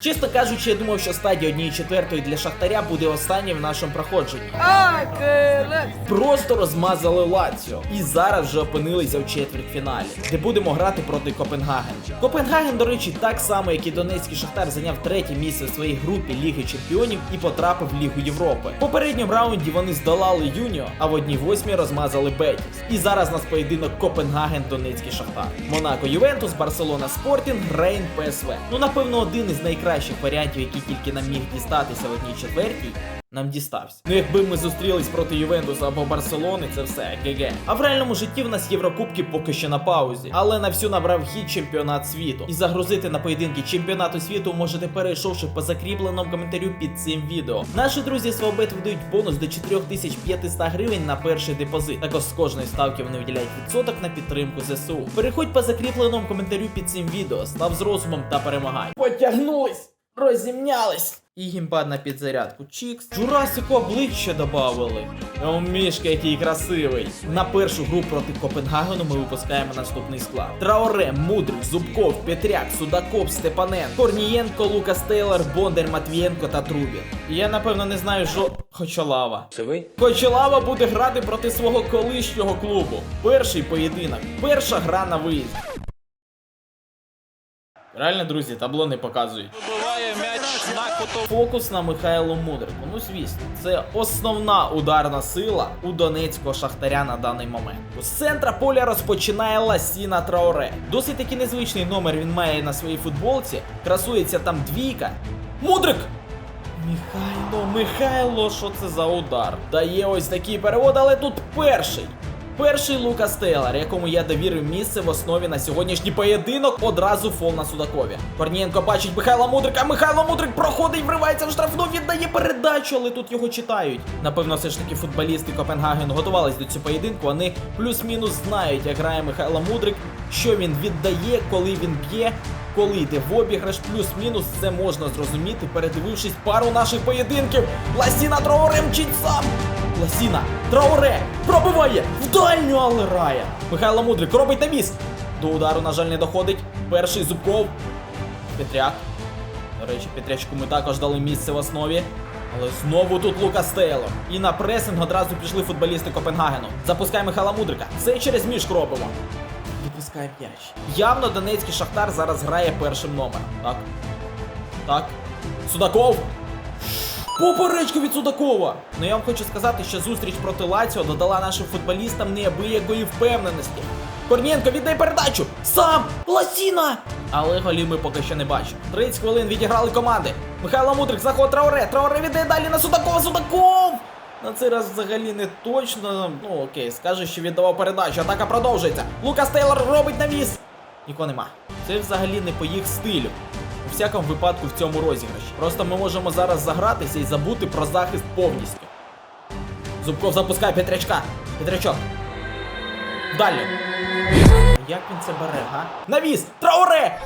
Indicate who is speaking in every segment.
Speaker 1: Чесно кажучи, я думав, що стадія 1-4 для Шахтаря буде останньою в нашому проходженні. Просто розмазали Лаціо. І зараз вже опинилися в четвертьфіналі, де будемо грати проти Копенгаген. Копенгаген, до речі, так само, як і Донецький Шахтар, зайняв третє місце в своїй групі Ліги Чемпіонів і потрапив в Лігу Європи. В попередньому раунді вони здолали Юніо, а в одній восьмій розмазали Бетіс. І зараз нас поєдинок Копенгаген Донецький Шахтар. Монако Ювентус, Барселона Спортінг, Рейн ПСВ. Ну напевно, один із найкращих варіантів, які тільки нам міг дістатися в одній четвертій. Нам дістався. Ну якби ми зустрілись проти Ювентуса або Барселони, це все ГГ. А в реальному житті в нас Єврокубки поки що на паузі, але на всю набрав хід чемпіонат світу. І загрузити на поєдинки чемпіонату світу можете перейшовши по закріпленому коментарю під цим відео. Наші друзі Свобет видають бонус до 4500 гривень на перший депозит. Також з кожної ставки вони виділяють відсоток на підтримку ЗСУ. Переходь по закріпленому коментарю під цим відео, став з розумом та перемагай. Потягнулись! Розімнялись! І гімпад на підзарядку. Чікс. Журасику обличчя добавили. О, мішка, який красивий. На першу гру проти Копенгагену ми випускаємо наступний склад: Траоре, Мудрик, Зубков, Петряк, Судаков, Степанен, Корнієнко, Лукас Тейлор, Бондар, Матвієнко та Трубін. І Я напевно не знаю, що Хочолава.
Speaker 2: Це ви?
Speaker 1: Хочолава буде грати проти свого колишнього клубу. Перший поєдинок, перша гра на виїзд. Реально, друзі, табло не показують.
Speaker 3: Вибиває м'яч на кутову.
Speaker 1: Фокус на Михайло Мудрику. Ну звісно, це основна ударна сила у донецького шахтаря на даний момент. З центра поля розпочинає Ласіна Траоре. Досить таки незвичний номер він має на своїй футболці. Красується там двійка. Мудрик! Михайло, Михайло, що це за удар? Дає ось такий перевод, але тут перший. Перший Лукас Тейлор, якому я довірив місце в основі на сьогоднішній поєдинок, одразу фол на Судакові. Корнієнко бачить Михайла Мудрика. Михайло Мудрик проходить, вривається в штрафну, віддає передачу, але тут його читають. Напевно, все ж таки футболісти Копенгагену готувались до цього поєдинку. Вони плюс-мінус знають, як грає Михайло Мудрик, що він віддає, коли він б'є. Коли йде в обіграш, плюс-мінус це можна зрозуміти, передивившись пару наших поєдинків. Ласіна Траоре мчить сам. Ласіна, Траоре, пробиває в дальню, але рая. Михайло Мудрик робить навіс. До удару, на жаль, не доходить. Перший Зубков. Петряк. До речі, Петрячку ми також дали місце в основі. Але знову тут Лукас Тейлор. І на пресинг одразу пішли футболісти Копенгагену. Запускай Михайла Мудрика. Все через мішк робимо. Відпускає м'яч. Явно донецький шахтар зараз грає першим номером. Так. Так. Судаков. Поперечка від Судакова! Ну я вам хочу сказати, що зустріч проти Лаціо додала нашим футболістам неабиякої впевненості. Корнієнко, віддай передачу! Сам! Ласіна! Але голів ми поки що не бачимо. 30 хвилин відіграли команди. Михайло Мудрик заходить Трауре. Трауре віддає далі на Судакова. Судаков! На цей раз взагалі не точно. Ну окей, скаже, що віддавав передачу. Атака продовжується. Лукас Тейлор робить навіс. Нікого нема. Це взагалі не по їх стилю. У всякому випадку в цьому розіграші. Просто ми можемо зараз загратися і забути про захист повністю. Зубков запускає Петрячка. Петрячок. Далі. Як він це бере, га? Навіс! Трауре!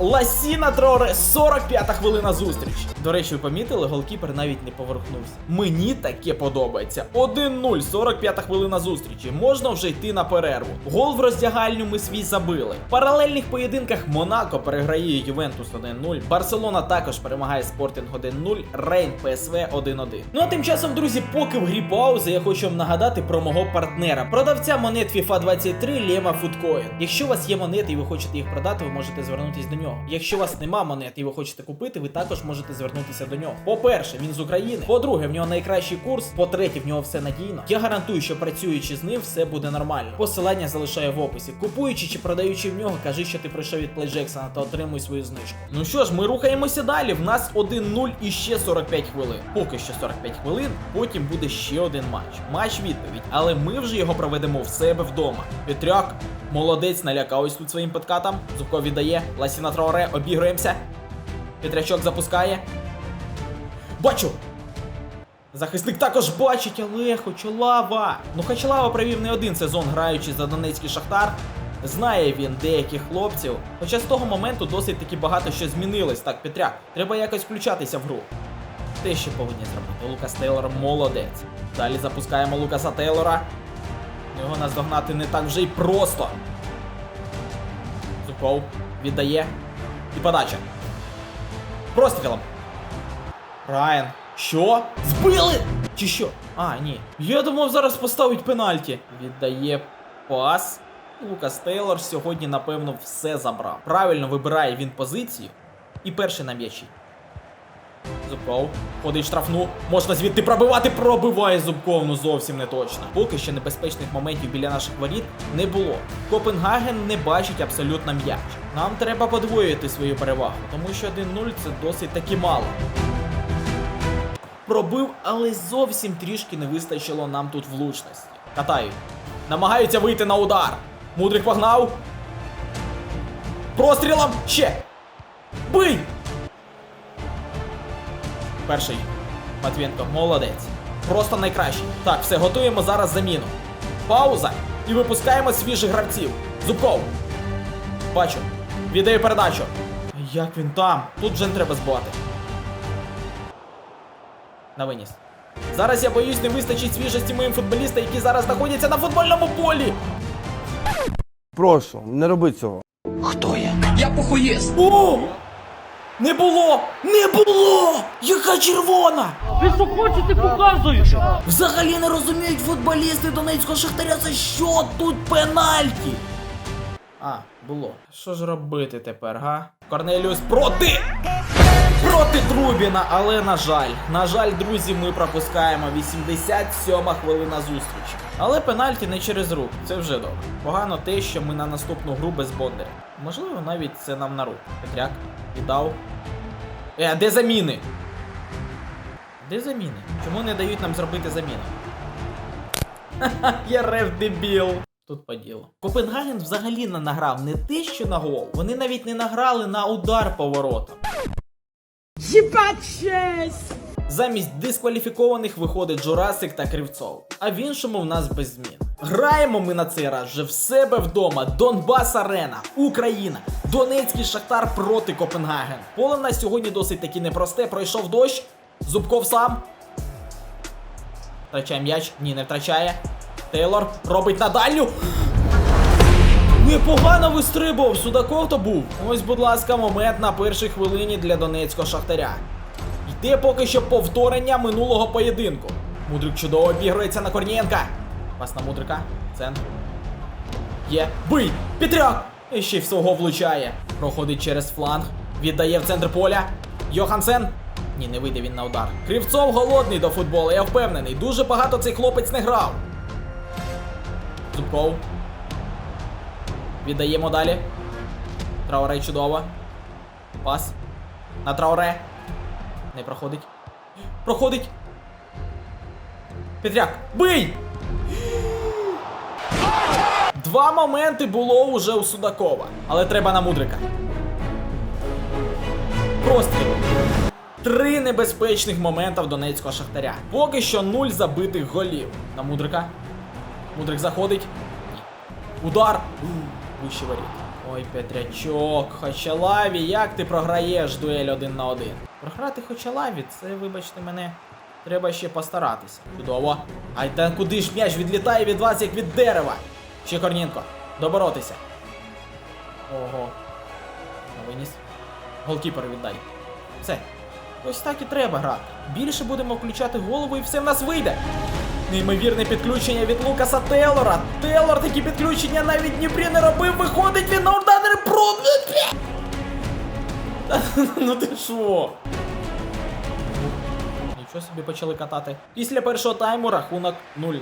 Speaker 1: Ласіна Троре, 45-та хвилина зустріч. До речі, ви помітили, голкіпер навіть не поверхнувся. Мені таке подобається. 1-0, 45-та хвилина зустрічі. Можна вже йти на перерву. Гол в роздягальню ми свій забили. В паралельних поєдинках Монако переграє Ювентус 1-0. Барселона також перемагає Спортинг 1-0. Рейн ПСВ 1-1. Ну а тим часом, друзі, поки в грі пауза, я хочу вам нагадати про мого партнера, продавця монет FIFA 23 Лема Фудкоін. Якщо у вас є монети і ви хочете їх продати, ви можете звернутися до нього. Якщо у вас нема монет і ви хочете купити, ви також можете звернутися до нього. По-перше, він з України. По-друге, в нього найкращий курс. По-третє, в нього все надійно. Я гарантую, що працюючи з ним, все буде нормально. Посилання залишаю в описі. Купуючи чи продаючи в нього, кажи, що ти прийшов від PlayJackson та отримуй свою знижку. Ну що ж, ми рухаємося далі. В нас 1-0 і ще 45 хвилин. Поки що 45 хвилин, потім буде ще один матч. Матч відповідь, але ми вже його проведемо в себе вдома. Петряк, молодець, налякав ось тут своїм подкатом. Зубко віддає. Ласіна Траоре, обігруємося. Петрячок запускає. Бачу! Захисник також бачить, але Хочолава. Ну Хочолава провів не один сезон, граючи за Донецький Шахтар. Знає він деяких хлопців. Хоча з того моменту досить таки багато що змінилось. Так, Петряк, треба якось включатися в гру. Те, що повинні зробити. Лукас Тейлор молодець. Далі запускаємо Лукаса Тейлора. Його наздогнати не так вже й просто. Зубков віддає. І подача. Прострілом. Райан. Що? Збили? Чи що? А, ні. Я думав, зараз поставить пенальті. Віддає пас. Лукас Тейлор сьогодні, напевно, все забрав. Правильно вибирає він позицію. І перший на м'ячі. Зубков. Ходить в штрафну. Можна звідти пробивати. Пробиває Зубков, ну зовсім не точно. Поки що небезпечних моментів біля наших воріт не було. Копенгаген не бачить абсолютно м'яч. Нам треба подвоювати свою перевагу, тому що 1-0 це досить таки мало. Пробив, але зовсім трішки не вистачило нам тут влучності. Катають. Намагаються вийти на удар. Мудрик погнав. Прострілом ще. Бий! Перший. Матвієнко, молодець. Просто найкращий. Так, все, готуємо зараз заміну. Пауза. І випускаємо свіжих гравців. Зубков. Бачу. Віддаю передачу. Як він там? Тут вже не треба збивати. На виніс. Зараз я боюсь, не вистачить свіжості моїм футболістам, які зараз знаходяться на футбольному полі.
Speaker 2: Прошу, не роби цього. Хто є?
Speaker 1: Я О! Не було! Не було! Яка червона!
Speaker 4: Ви що хочете показуєте?
Speaker 1: Взагалі не розуміють футболісти Донецького Шахтаря, за що тут пенальті? А, було. Що ж робити тепер, га? Корнеліус проти! Проти Трубіна, але на жаль, на жаль, друзі, ми пропускаємо 87 хвилина зустрічі. Але пенальті не через рук, це вже добре. Погано те, що ми на наступну гру без Бондаря. Можливо, навіть це нам на руку. Петряк віддав. Е, а де заміни? Де заміни? Чому не дають нам зробити заміну? Ха-ха, я рев дебіл. Тут по ділу. Копенгаген взагалі не награв не те, що на гол. Вони навіть не награли на удар по воротам. Замість дискваліфікованих виходить Журасик та Кривцов. А в іншому в нас без змін. Граємо ми на цей раз вже в себе вдома. Донбас Арена, Україна, Донецький Шахтар проти Копенгаген. Поле в нас сьогодні досить таки непросте. Пройшов дощ. Зубков сам. Втрачає м'яч. Ні, не втрачає. Тейлор робить на дальню. Непогано вистрибував, Судаков то був. Ось, будь ласка, момент на першій хвилині для донецького шахтаря. Йде поки що повторення минулого поєдинку. Мудрик чудово обігрується на Корнієнка. Пас на Мудрика. Центр. Є. Бий! Петряк! І ще й всього влучає. Проходить через фланг. Віддає в центр поля. Йохансен. Ні, не вийде він на удар. Кривцов голодний до футболу, я впевнений. Дуже багато цей хлопець не грав. Зубков. Віддаємо далі. Трауре чудово. Пас. На Трауре. Не проходить. Проходить. Петряк. Бий! Два моменти було уже у Судакова. Але треба на Мудрика. Простріл. Три небезпечних момента в Донецького Шахтаря. Поки що нуль забитих голів. На Мудрика. Мудрик заходить. Удар. Вище воріт. Ой, Петрячок, Хочалаві, як ти програєш дуель один на один? Програти Хочалаві, це, вибачте мене, треба ще постаратися. Чудово. Ай, та куди ж м'яч відлітає від вас, як від дерева? Ще Корнієнко, доборотися. Ого. Виніс. Голкіпер віддай. Все. Ось так і треба грати. Більше будемо включати голову і все в нас вийде. Неймовірне підключення від Лукаса Тейлора. Тейлор такі підключення навіть Дніпрі не робив. Виходить він на удар про. Ну ти що? Нічого собі почали катати. Після першого тайму рахунок 0-0.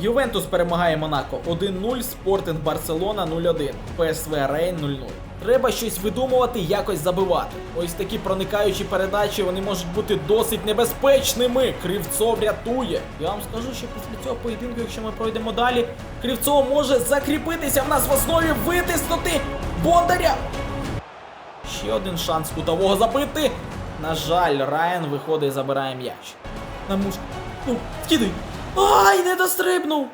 Speaker 1: Ювентус перемагає Монако 1-0, Спортинг Барселона 0-1, ПСВ Рейн 0-0. Треба щось видумувати, якось забивати. Ось такі проникаючі передачі вони можуть бути досить небезпечними. Кривцов рятує. Я вам скажу, що після цього поєдинку, якщо ми пройдемо далі, Кривцов може закріпитися в нас в основі, витиснути Бондаря. Ще один шанс кутового забити. На жаль, Райан виходить і забирає м'яч. На мушку. Ну, скидай. Ай, не дострибнув.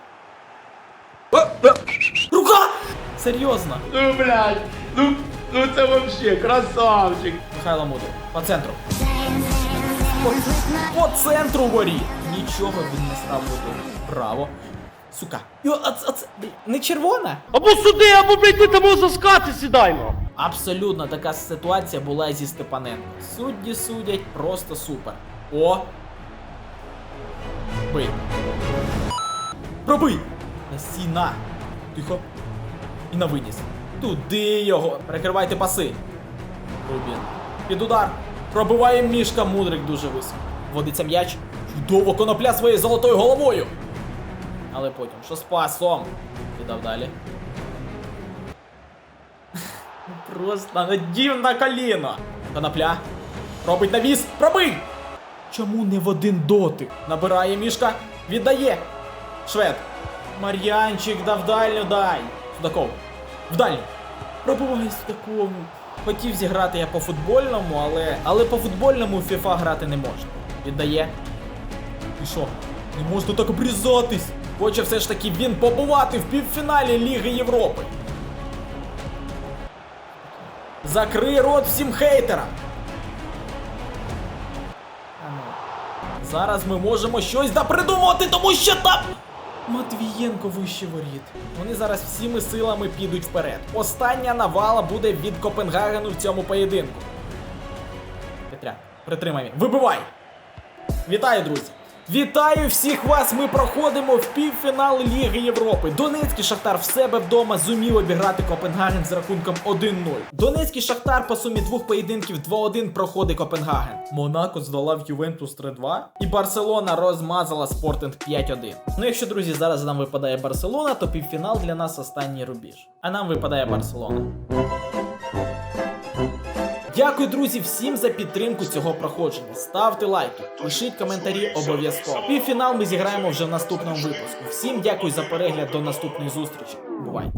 Speaker 1: Рука! Серйозно.
Speaker 5: Ну, блядь, ну, ну це вообще красавчик.
Speaker 1: Михайло Мудрик. По центру. По, по центру воріт. Нічого він не став робити. Браво. Сука. Йо, а, це- а це блін, не червона?
Speaker 4: Або сюди, або блядь, ти там заскати сідаймо.
Speaker 1: Абсолютно така ситуація була і зі Степаненко. Судді судять просто супер. О! Бий. Пробий! Насіна! Тихо. І на виніс. Туди його. Перекривайте паси. Рубін. Під удар. Пробиває мішка мудрик дуже високо. Водиться м'яч. Чудово конопля своєю золотою головою. Але потім, що з пасом? Віддав далі. Просто надів на коліно. Конопля. Робить навіс. Пробий! Чому не в один дотик? Набирає мішка. Віддає. Швед. Мар'янчик, да в дальню дай. Судаков. В дальню. Пробиває Судакову. Хотів зіграти я по футбольному, але. Але по футбольному в FIFA грати не можна. Віддає. І що? Не можна так обрізатись. Хоче все ж таки він побувати в півфіналі Ліги Європи. Закрий рот всім хейтерам. Зараз ми можемо щось да придумати, тому що там. Матвієнко вище воріт. Вони зараз всіми силами підуть вперед. Остання навала буде від Копенгагену в цьому поєдинку. Петря, притримай. Вибивай! Вітаю, друзі! Вітаю всіх вас! Ми проходимо в півфінал Ліги Європи. Донецький Шахтар в себе вдома зумів обіграти Копенгаген з рахунком 1-0. Донецький Шахтар по сумі двох поєдинків 2-1 проходить Копенгаген. Монако здолав Ювентус 3-2. І Барселона розмазала Спортинг 5-1. Ну якщо, друзі, зараз нам випадає Барселона, то півфінал для нас останній рубіж. А нам випадає Барселона. Дякую, друзі, всім за підтримку цього проходження. Ставте лайки, пишіть коментарі обов'язково. Півфінал ми зіграємо вже в наступному випуску. Всім дякую за перегляд. До наступної зустрічі. Бувайте!